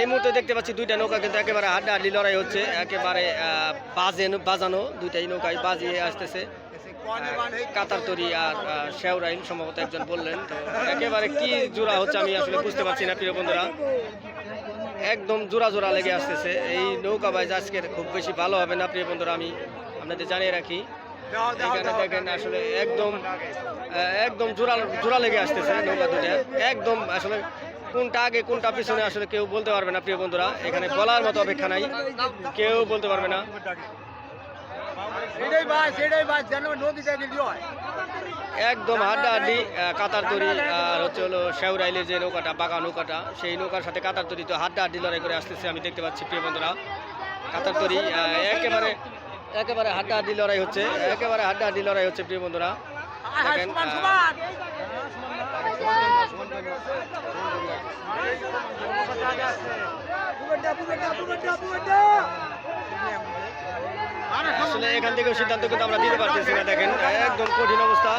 এই মুহূর্তে দেখতে পাচ্ছি দুইটা নৌকা কিন্তু একেবারে হাড্ডাহাড্ডি লড়াই হচ্ছে, একেবারে বাজে, বাজানো দুইটাই নৌকায় বাজিয়ে আসতেছে। কাতার তরি আর শেওরাইন সম্ভবত একজন বললেন। তো একেবারে কি জোড়া হচ্ছে আমি আসলে বুঝতে পারছি না, প্রিয় বন্ধুরা। একদম জোড়া জোড়া লেগে আসতেছে। এই নৌকা বাইজ আজকের খুব বেশি ভালো হবে না, প্রিয় বন্ধুরা, আমি আপনাদের জানিয়ে রাখি। এখানে দেখেন আসলে একদম একদম জোড়া জোড়া লেগে আসতেছে নৌকা দুটা একদম আসলে কোনটা আগে কোনটা পিছনে আসলে কেউ বলতে পারবে না প্রিয় বন্ধুরা। এখানে বলার মতো অপেক্ষা নাই কেউ বলতে পারবে না। একদম হাড্ডাহাড্ডি কাতার তরি আর হচ্ছে হলো শেউরাইলের যে নৌকাটা বাঁকা নৌকাটা সেই নৌকার সাথে কাতার তরি তো হাড্ডাহাড্ডি লড়াই করে আসতেছে আমি দেখতে পাচ্ছি প্রিয় বন্ধুরা। কাতার তরি একেবারে একেবারে হাড্ডাহাড্ডি লড়াই হচ্ছে একেবারে হাড্ডাহাড্ডি লড়াই হচ্ছে প্রিয় বন্ধুরা। দেখেন আসলে এখান থেকে সিদ্ধান্ত কিন্তু আমরা দিতে পারতেছি না, দেখেন। একদম কঠিন অবস্থা।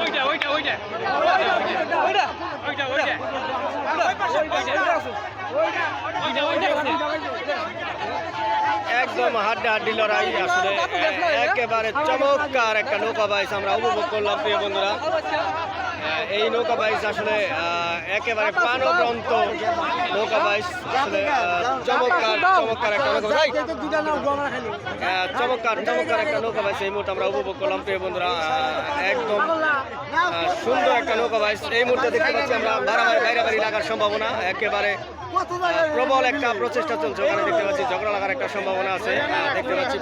ওইটা ওইটা ওইটা। ওইটা একদম হাড্ডাহাড্ডি লড়াই আসলে একেবারে চমৎকার একটা নৌকা বাইস আমরা উপভোগ করলাম প্রিয় বন্ধুরা। এই নৌকা বাইস আসলে একেবারে প্রাণবন্ত নৌকা বাইস আসলে চমৎকার চমৎকার একটা নৌকা আহ, চমৎকার চমৎকার একটা নৌকা বাইস এই মুহূর্তে আমরা উপভোগ করলাম প্রিয় বন্ধুরা। একদম সুন্দর একটা নৌকা বাইস এই মুহূর্তে দেখতে পাচ্ছি আমরা বাড়াবাড়ি বাইরাবাড়ি লাগার সম্ভাবনা একেবারে প্রবল একটা প্রচেষ্টা চলছে। ওখানে দেখতে পাচ্ছি ঝগড়া লাগার একটা সম্ভাবনা আছে। দেখতে পাচ্ছি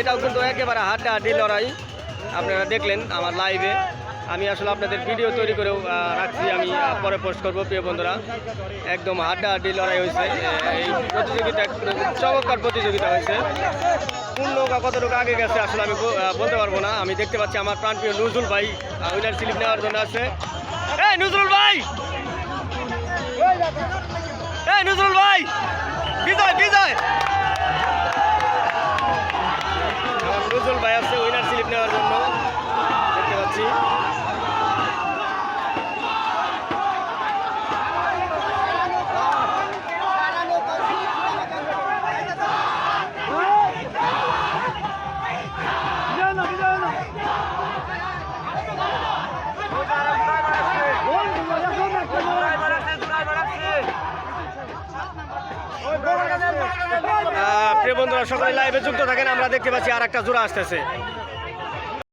এটাও কিন্তু একেবারে হাড্ডা হাড্ডি লড়াই। আপনারা দেখলেন আমার লাইভে আমি আসলে আপনাদের ভিডিও তৈরি আহ, রাখছি আমি পরে পোস্ট করব প্রিয় বন্ধুরা। একদম হাড্ডাহাড্ডি লড়াই হয়েছে এই প্রতিযোগিতা চমৎকার প্রতিযোগিতা হয়েছে। কোন নৌকা কতটুকু আগে গেছে আসলে আমি বলতে পারব না। আমি দেখতে পাচ্ছি আমার প্রাণপ্রিয় নজরুল ভাই উইনার স্লিপ নেওয়ার জন্য আছে। নজরুল ভাই! নজরুল ভাই! বিজয় বিজয়! প্রিয় বন্ধুরা সকলে লাইভে যুক্ত থাকেন আমরা দেখতে পাচ্ছি আর একটা জোড়া আসতেছে।